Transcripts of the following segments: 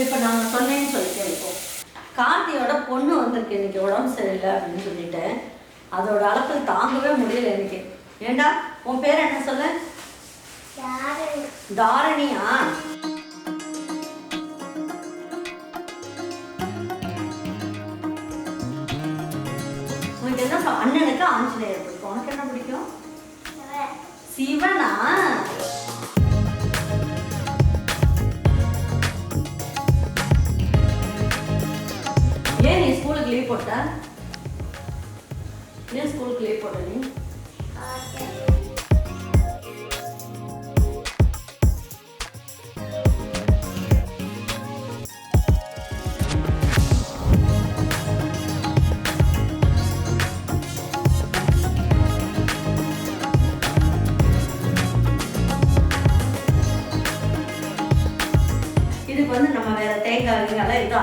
இப்போ நான் சொன்னேன்னு சொல்லிட்டு இருப்போம் கார்த்தியோட பொண்ணு வந்திருக்கு. இன்னைக்கு உடம்பு சரியில்லை அப்படின்னு சொல்லிட்டேன் அதோட அளப்பு தாங்கவே முடியல எனக்கு ஏண்டா உன் பேர் என்ன சொல்ல? தாரணியா? உனக்கு என்ன அண்ணனுக்கு ஆஞ்சநேயர் பிடிக்கும். உனக்கு என்ன பிடிக்கும்? சிவனா? நீ ஸ்கூலுக்கு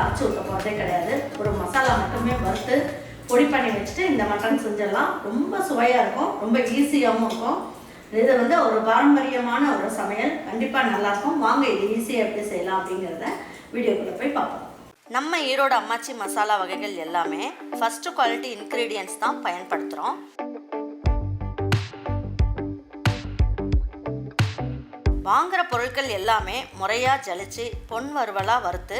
அரைச்சி ஊற்ற போகிறதே கிடையாது. ஒரு மசாலா மட்டுமே வறுத்து பொடி பண்ணி வச்சுட்டு இந்த மட்டன் செஞ்சிடலாம். ரொம்ப சுவையாக இருக்கும். ரொம்ப ஈஸியாகவும் இருக்கும். இது வந்து ஒரு பாரம்பரியமான ஒரு சமையல். கண்டிப்பாக நல்லாயிருக்கும் வாங்க இது ஈஸியாக எப்படி செய்யலாம் அப்படிங்கிறத வீடியோக்குள்ளே போய் பார்ப்போம். நம்ம ஈரோடு அம்மாச்சி மசாலா வகைகள் எல்லாமே ஃபஸ்ட்டு குவாலிட்டி இன்க்ரீடியன்ஸ் தான் பயன்படுத்துகிறோம் வாங்குகிற பொருட்கள் எல்லாமே முறையாக ஜலிச்சு பொன் வறுவலாக வறுத்து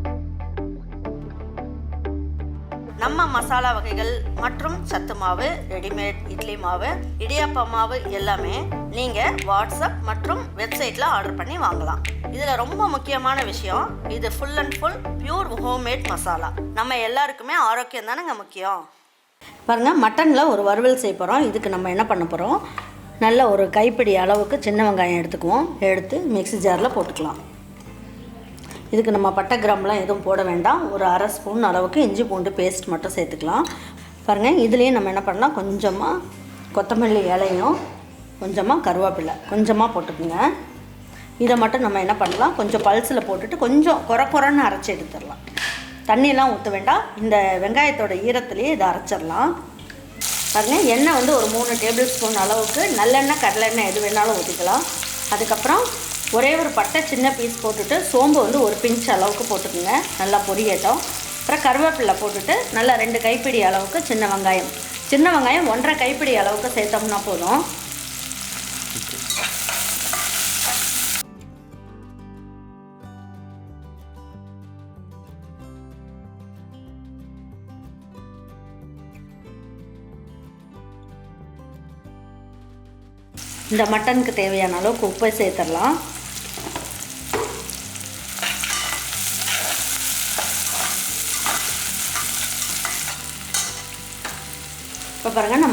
நம்ம மசாலா வகைகள் மற்றும் சத்து மாவு ரெடிமேட் இட்லி மாவு இடியாப்ப மாவு எல்லாமே நீங்கள் வாட்ஸ்அப் மற்றும் வெப்சைட்டில் ஆர்டர் பண்ணி வாங்கலாம். இதில் ரொம்ப முக்கியமான விஷயம் இது full and full pure homemade masala. நம்ம எல்லாருக்குமே ஆரோக்கியம் தானேங்க முக்கியம். பாருங்கள் மட்டனில் ஒரு வறுவல் செய்ய போகிறோம் இதுக்கு நம்ம என்ன பண்ண போகிறோம் நல்ல ஒரு கைப்பிடி அளவுக்கு சின்ன வெங்காயம் எடுத்துக்குவோம். எடுத்து மிக்ஸி ஜாரில் போட்டுக்கலாம். இதுக்கு நம்ம பட்டை கிராம்லாம் எதுவும் போட வேண்டாம். ஒரு அரை ஸ்பூன் அளவுக்கு இஞ்சி பூண்டு பேஸ்ட் மட்டும் சேர்த்துக்கலாம். பாருங்கள் இதுலேயும் நம்ம என்ன பண்ணலாம்? கொஞ்சமாக கொத்தமல்லி இலையும் கொஞ்சமாக கருவேப்பிலை கொஞ்சமாக போட்டுக்குங்க. இதை மட்டும் நம்ம என்ன பண்ணலாம்? கொஞ்சம் பல்ஸில் போட்டுட்டு கொஞ்சம் குறை குறைன்னு அரைச்சி எடுத்துடலாம். தண்ணியெல்லாம் ஊற்ற வேண்டாம். இந்த வெங்காயத்தோட ஈரத்துலேயே இதை அரைச்சிடலாம். பாருங்க எண்ணெய் வந்து ஒரு மூணு டேபிள் ஸ்பூன் அளவுக்கு நல்லெண்ணெய் கடலெண்ணெய் எது வேணாலும் ஊற்றிக்கலாம் அதுக்கப்புறம் ஒரே ஒரு பட்டை சின்ன பீஸ் போட்டுட்டு சோம்பு வந்து ஒரு பிஞ்ச் அளவுக்கு போட்டுக்கோங்க. நல்லா பொரியட்டும். அப்புறம் கருவேப்பிலை போட்டுட்டு நல்லா ரெண்டு கைப்பிடி அளவுக்கு சின்ன வெங்காயம். சின்ன வெங்காயம் ஒன்றரை கைப்பிடி அளவுக்கு சேர்த்தோம்னா போதும். இந்த மட்டனுக்கு தேவையான அளவுக்கு உப்பை சேர்த்துடலாம்.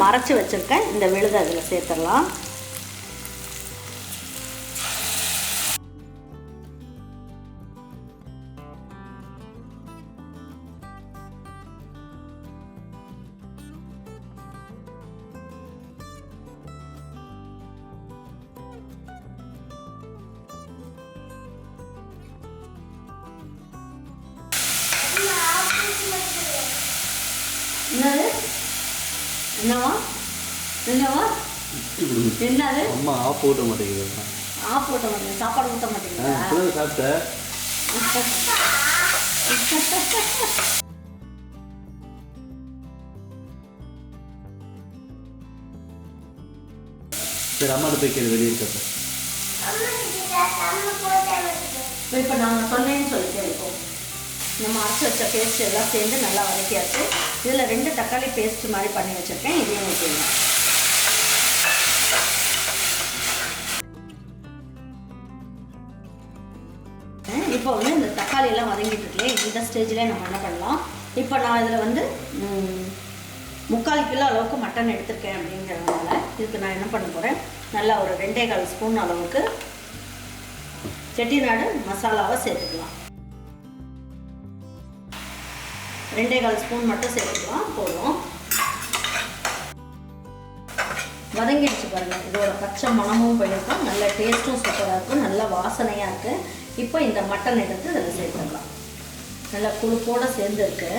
மறைச்சி வச்சுருக்கேன். இந்த விழுதை அதில் சேர்த்துடலாம். என்னவா? என்னவா? என்னது? அம்மா ஆஃப் ஊட்ட மாட்டேங்குது. ஆஃப் ஊட்ட மாட்டேங்க சாப்பாடு மாட்டேங்களா இப்போதான் சாப்பிட்டேன் சரி அம்மாட்ட போய் கேள்வி வெளியே இருக்கப்ப இப்போ நான் சொன்னேன்னு சொல்லிட்டேன் இப்போ நம்ம அரைச்சி வச்ச பேஸ்ட் எல்லாம் சேர்ந்து நல்லா வதக்கியாச்சு. இதில் ரெண்டு தக்காளி பேஸ்ட் மாதிரி பண்ணி வச்சுருக்கேன். இதையும் ஊற்றிடுங்க இப்போ வந்து இந்த தக்காளி எல்லாம் வதங்கிட்டு இருக்கே. இந்த ஸ்டேஜ்லேயே நம்ம என்ன பண்ணலாம்? இப்போ நான் இதில் வந்து முக்கால் கிலோ அளவுக்கு மட்டன் எடுத்திருக்கேன் அப்படிங்கிறதுனால இதுக்கு நான் என்ன பண்ண போகிறேன் நல்லா ஒரு ரெண்டே கால் ஸ்பூன் அளவுக்கு செட்டிநாடு மசாலாவை சேர்த்துக்கலாம். ரெண்டே கால் ஸ்பூன் மட்டும் சேர்த்துக்கலாம். போதும். வதங்கிடுச்சு பாருங்கள் இதோட பச்சை மணமும் போயிருக்கும். நல்ல டேஸ்ட்டும் சூப்பராக இருக்கும். நல்ல வாசனையாக இருக்குது இப்போ இந்த மட்டன் எடுத்து இதில் சேர்த்துக்கலாம். நல்லா குழுப்போடு சேர்ந்துருக்கு.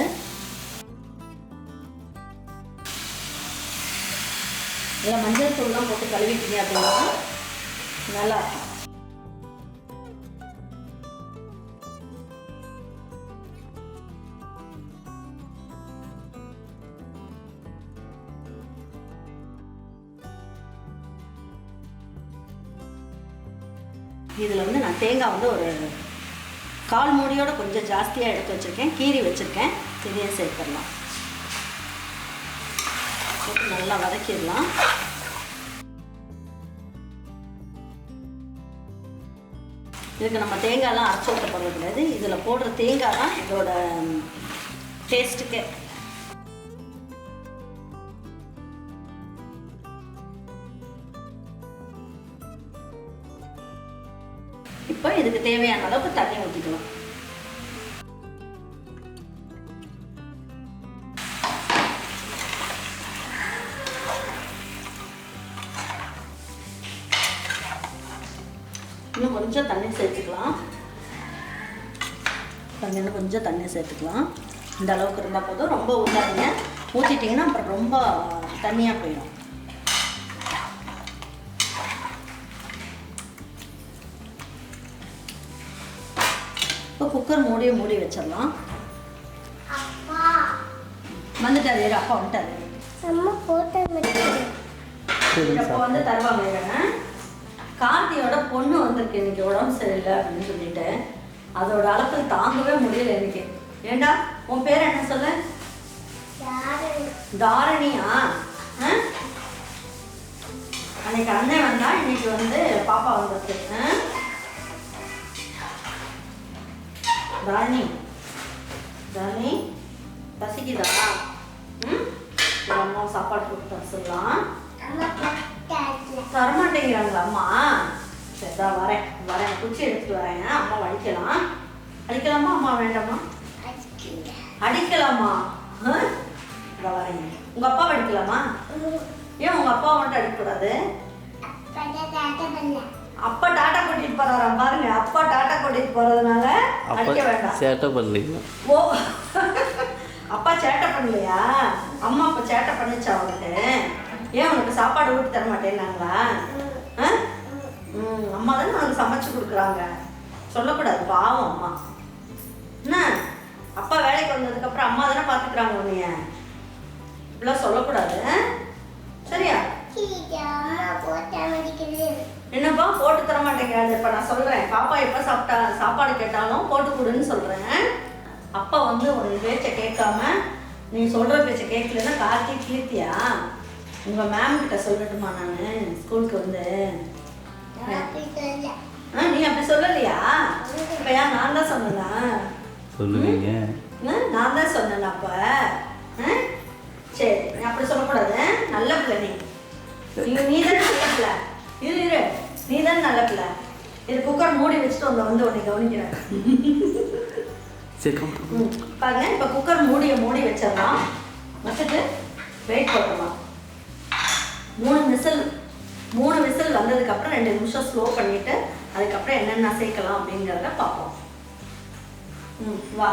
இதில் மஞ்சள் தூள்லாம் போட்டு கழுவிட்டீங்க அப்படின்னா நல்லா இதில் வந்து நான் தேங்காய் வந்து ஒரு கால் மூடியோட கொஞ்சம் ஜாஸ்தியாக எடுத்து வச்சுருக்கேன். கீரி வச்சுருக்கேன். இதையும் சேர்த்துடலாம் போட்டு நல்லா வதக்கிடலாம். இதுக்கு நம்ம தேங்காய்லாம் அரைச்சி ஊற்ற கிடையாது. இதில் போடுற தேங்காய் தான் இதோட டேஸ்ட்டுக்கே இதுக்கு தேவையான அளவுக்கு தண்ணி ஊற்றிக்கலாம் இன்னும் கொஞ்சம் தண்ணி சேர்த்துக்கலாம். கொஞ்சம் கொஞ்சம் தண்ணி சேர்த்துக்கலாம். இந்த அளவுக்கு இருந்தால் போதும். ரொம்ப ஊற்றாதீங்க ஊற்றிட்டிங்கன்னா அப்புறம் ரொம்ப தண்ணியாக போயிடும். குக்கர் மூடியை மூடி வச்சிடலாம். வந்துட்டாரு இரு, அப்பா வந்துட்டாரு. அப்போ வந்து தருவாங்க கார்த்தியோட பொண்ணு வந்திருக்கு இன்னைக்கு உடம்பு சரியில்லை அப்படின்னு சொல்லிட்டு. அதோட அலப்பல் தாங்கவே முடியல இன்னைக்கு. ஏண்டா உன் பேர் என்ன சொல்லு? தாரணியா? அன்னைக்கு அண்ணன் வந்தா இன்னைக்கு வந்து பாப்பா வந்திருக்கு. தாரணி தாரணி பசிக்குதா? ம்? அம்மா சாப்பாடு கொடுத்து சொல்லலாம் தரமாட்டேங்கிறாங்களா அம்மா சரி தான் வரேன். வரேன். குச்சி எடுத்துட்டு வரேன். அம்மா அடிக்கலாம் அடிக்கலாமா அம்மா வேண்டாமா? அடிக்கல. அடிக்கலாமா? வரேன். உங்க அப்பா அடிக்கலாமா ஏன் உங்க அப்பா மட்டும் அடிக்கக்கூடாது? அப்பா டாட்டா கூட்டிட்டு போறாராம் பாருங்க. அப்பா டாட்டா கூட்டிட்டு போறதுனால அப்போ சேட்டை பண்ணலீங்க ஓ. அப்பா சேட்டை பண்ணலையா? அம்மா அப்பா சேட்டை பண்ணுச்சா அவனுக்கு? ஏன் உனக்கு சாப்பாடு ஊட்டி தர மாட்டேன்னாங்களா? ம் அம்மா தானே உனக்கு சமைச்சு கொடுக்குறாங்க. சொல்லக்கூடாது பாவம் அம்மா. என்ன? அப்பா வேலைக்கு வந்ததுக்கப்புறம் அம்மா தானே பார்த்துக்கிறாங்க உன்னைய. இப்படிலாம் சொல்லக்கூடாது? சரியா? என்னப்பா போட்டு தர மாட்டேங்கிறாரு இப்போ நான் சொல்கிறேன் பாப்பா எப்போ சாப்பிட்டா சாப்பாடு கேட்டாலும் போட்டு கொடுன்னு சொல்கிறேன் அப்பா வந்து உன் பேச்சை கேட்காம நீ சொல்கிற பேச்சை கேட்கலன்னா கார்த்தி கீர்த்தியா? உங்கள் மேம் கிட்ட சொல்லட்டுமா நான்? ஸ்கூலுக்கு வந்து. ஆ நீ அப்படி சொல்லலையா? இப்போ ஏன் நான் தான் சொன்னேனா? சொல்லுவீங்க. நான் தான் சொன்னேன் அப்போ? சரி அப்படி சொல்லக்கூடாது? நல்ல பிள்ளை நீ. நீ நீ தானே நல்ல பிள்ளை இரு இரு. நீ தானே நல்ல பிள்ளை. இது குக்கர் மூடி வச்சுட்டு வந்து வந்து உன்னை கவனிக்கிறேன். சரி பாருங்க இப்போ குக்கர் மூடியை மூடி வச்சிடலாம். வச்சுட்டு வெயிட் போட்டுடலாம். மூணு விசில் மூணு விசில் வந்ததுக்கப்புறம் ரெண்டு நிமிஷம் ஸ்லோ பண்ணிவிட்டு அதுக்கப்புறம் என்னென்ன சேர்க்கலாம் அப்படிங்கிறத பார்ப்போம். ம் வா.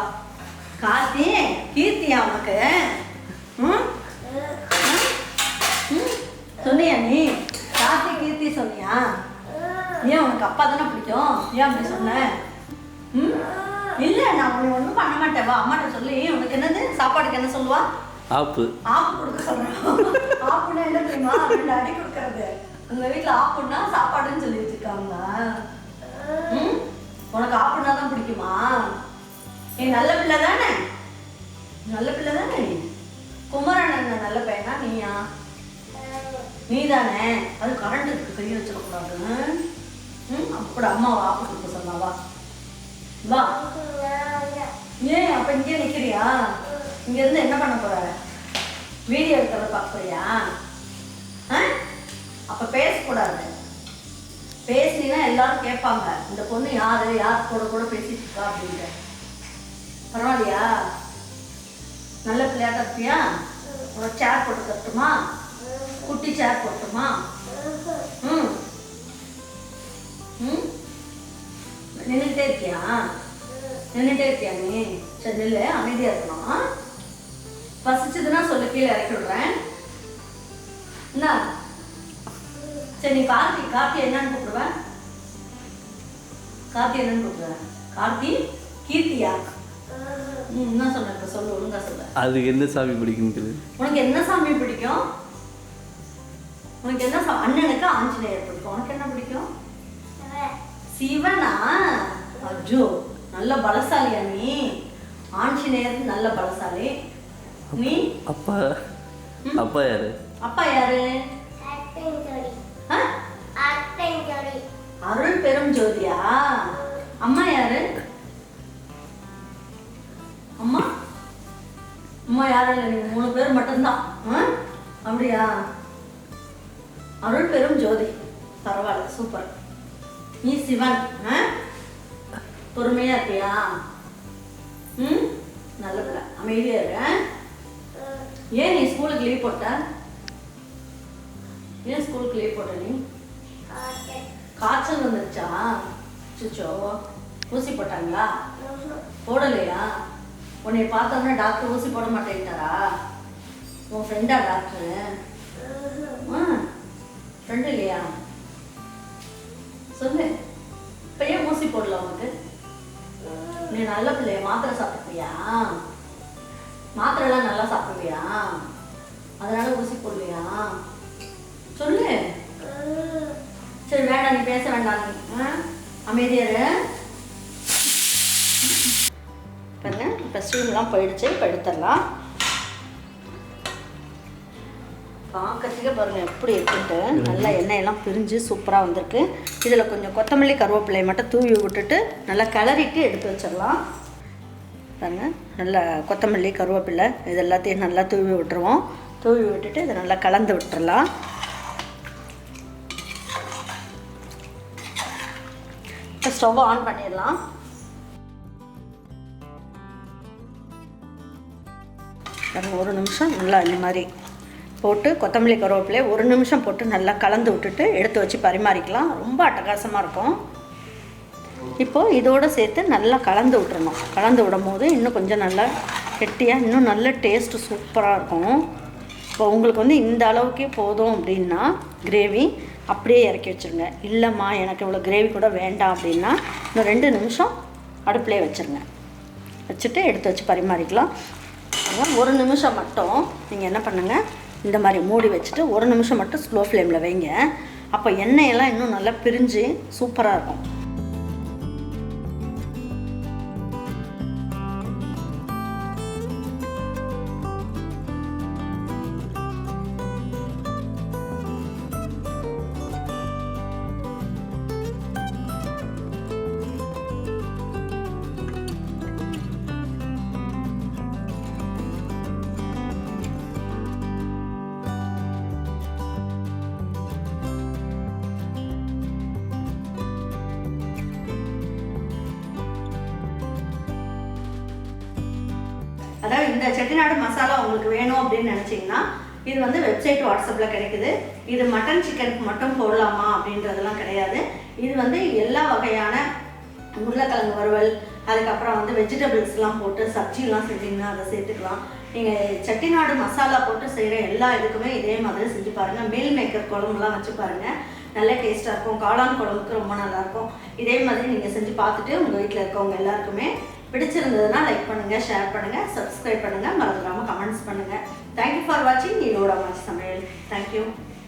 கார்த்தி கீர்த்தியா உனக்கு? ம்? சொன்னியா நீ கார்த்தி கீர்த்தி சொன்னியா ஏன் உனக்கு அப்பா தானே பிடிக்கும். ஏன் அப்படி சொன்ன? ம்? இல்லை நான் உன்னை ஒன்றும் பண்ண மாட்டேன். வா அம்மாட்ட சொல்லி. உனக்கு என்னது? சாப்பாடுக்கு என்ன சொல்லுவா? ஆப்பு. ஆப்பு கொடுக்க சொல்கிறோம் ஆப்புன்னா என்ன தெரியுமா? ரெண்டு அடி கொடுக்கறது. உங்கள் வீட்டில் ஆப்புன்னா சாப்பாடுன்னு சொல்லி வச்சுருக்காங்க ம்? உனக்கு ஆப்புன்னா தான் பிடிக்குமா? நீ நல்ல பிள்ளை தானே? நல்ல பிள்ளை தானே நீ? குமரன் நல்ல பையனா நீயா? நீ தானே அது கரண்ட் இருக்கு கை வச்சிடக்கூடாது. ம் அப்படி அம்மாவை ஆப்பு கொடுக்க சொன்னா வா. ஏன் அப்ப இங்கே நிக்கிறியா? இங்க இருந்து என்ன பண்ண போற? வீடியோ எடுக்கிறத பார்க்கறியா ஆ? அப்ப பேசக்கூடாது. பேசினா எல்லாரும் கேட்பாங்க. இந்த பொண்ணு யாரு? யார் கூட கூட பேசிட்டு இருக்கா அப்படின்ட்டு. பரவாயில்லையா? நல்ல பிள்ளையாட்ட இருப்பியா? உனக்கு சேர் போட்டு தட்டுமா குட்டி சேர் போட்டுமா? ம். ம்? நின்றுட்டே இருக்கியா? நின்றுட்டே இருக்கியா நீ? சரி நில்லு அமைதியாக இருக்கணும்? பசிச்சதுன்னா சொல்லு கீழே இறக்கி விடுறேன். என்ன சரி நீ கார்த்தி கார்த்தி என்னன்னு கூப்பிடுவேன் கார்த்தி என்னன்னு கூப்பிடுவேன் கார்த்தி கீர்த்தியா? ம் என்ன இப்போ சொல்லு ஒழுங்கா சொல்லு. அதுக்கு எந்த சாமி பிடிக்குங்கிறது உனக்கு என்ன சாமி பிடிக்கும்? உனக்கு என்ன அண்ணனுக்கு ஆஞ்சநேயர் பிடிக்கும். உனக்கு என்ன பிடிக்கும்? சிவனா? அஜோ நல்ல பலசாலியா நீ? ஆஞ்சநேயர் நல்ல பலசாலி. நீ? அப்பா அப்பா யாரு? அப்பா யாரு? அருள் பெரும் ஜோதியா? அம்மா யாரு? அம்மா? அம்மா யாரும் இல்லை நீங்க மூணு பேர் மட்டும்தான்? அப்படியா? அருள் பெரும் ஜோதி. பரவாயில்ல சூப்பர். நீ சிவன் ஆ? பொறுமையா இருப்பியா ம்? நல்ல பிள்ளை அமைதியா இரு ஏன் நீ ஸ்கூலுக்கு லீவ் போட்ட? ஏன் ஸ்கூலுக்கு லீவ் போட்ட நீ? காய்ச்சல் வந்துருச்சா? சுச்சோ ஊசி போட்டாங்களா? போடலையா? உன்னை பார்த்தோம்னா டாக்டர் ஊசி போட மாட்டேங்கிட்டாரா உன் ஃப்ரெண்டா டாக்டரு? ஆ. ஃப்ரெண்டு இல்லையா? சொல்லு. இப்போ ஏன் ஊசி போடல உனக்கு? நீ நல்ல பிள்ளைய மாத்திரை சாப்பிட்டுப்பியா மாத்திரைலாம் நல்லா சாப்பிடுவியா? அதனால ஊசி போடலையா? சொல்லு. சரி வேண்டாம் நீ பேச வேண்டாம் நீ. ஆ? பாருங்க இப்போ ஸ்டீம்லாம் போயிடுச்சு இப்போ எடுத்துடலாம். பார்க்கறதுக்கே பாருங்க எப்படி இருக்குன்ட்டு நல்லா எண்ணெயெல்லாம் பிரிஞ்சு சூப்பராக வந்திருக்கு. இதில் கொஞ்சம் கொத்தமல்லி கருவேப்பிலையை மட்டும் தூவி விட்டுட்டு நல்லா கிளறிட்டு எடுத்து வச்சிடலாம். பாருங்க நல்லா கொத்தமல்லி கருவேப்பிலை இது எல்லாத்தையும் நல்லா தூவி விட்டுருவோம். தூவி விட்டுட்டு இதை நல்லா கலந்து விட்டுறலாம். இப்போ ஸ்டவ் ஆன் பண்ணிடலாம். ஒரு நிமிஷம் நல்லா இந்த மாதிரி போட்டு கொத்தமல்லி கருவேப்பிலையை ஒரு நிமிஷம் போட்டு நல்லா கலந்து விட்டுட்டு எடுத்து வச்சு பரிமாறிக்கலாம். ரொம்ப அட்டகாசமாக இருக்கும். இப்போது இதோடு சேர்த்து நல்லா கலந்து விட்டுறணும். கலந்து விடும் போது இன்னும் கொஞ்சம் நல்லா கெட்டியாக இன்னும் நல்ல டேஸ்ட்டு சூப்பராக இருக்கும். இப்போ உங்களுக்கு வந்து இந்த அளவுக்கே போதும் அப்படின்னா கிரேவி அப்படியே இறக்கி வச்சுருங்க. இல்லைம்மா எனக்கு இவ்வளோ கிரேவி கூட வேண்டாம் அப்படின்னா இன்னும் ரெண்டு நிமிஷம் அடுப்புலேயே வச்சுருங்க. வச்சுட்டு எடுத்து வச்சு பரிமாறிக்கலாம். அதான் ஒரு நிமிஷம் மட்டும் நீங்கள் என்ன பண்ணுங்கள் இந்த மாதிரி மூடி வச்சுட்டு ஒரு நிமிஷம் மட்டும் ஸ்லோ ஃப்ளேமில் வைங்க. அப்போ எண்ணெயெல்லாம் இன்னும் நல்லா பிரிஞ்சு சூப்பராக இருக்கும். இந்த செட்டிநாடு மசாலா உங்களுக்கு வேணும் அப்படின்னு நினச்சிங்கன்னா இது வந்து வெப்சைட் வாட்ஸ்அப்பில் கிடைக்குது. இது மட்டன் சிக்கனுக்கு மட்டும் போடலாமா அப்படின்றதெல்லாம் கிடையாது. இது வந்து எல்லா வகையான உருளைக்கிழங்கு வறுவல் அதுக்கப்புறம் வந்து வெஜிடபிள்ஸ்லாம் போட்டு சப்ஜிலாம் செஞ்சிங்கன்னா அதை சேர்த்துக்கலாம். நீங்கள் செட்டிநாடு மசாலா போட்டு செய்கிற எல்லா இதுக்குமே இதே மாதிரி செஞ்சு பாருங்கள் மீல் மேக்கர் குழம்புலாம் வச்சு பாருங்கள் நல்ல டேஸ்ட்டாக இருக்கும். காளான் குழம்புக்கு ரொம்ப நல்லாயிருக்கும் இதே மாதிரி நீங்கள் செஞ்சு பார்த்துட்டு உங்கள் வீட்டில் இருக்கவங்க எல்லாருக்குமே பிடிச்சிருந்ததுன்னா லைக் பண்ணுங்கள் ஷேர் பண்ணுங்கள் சப்ஸ்கிரைப் பண்ணுங்கள் மறந்துடாமல் கமெண்ட்ஸ் பண்ணுங்கள் தேங்க்யூ ஃபார் வாட்சிங் என்னோட மாச்சி சமையல். தேங்க்யூ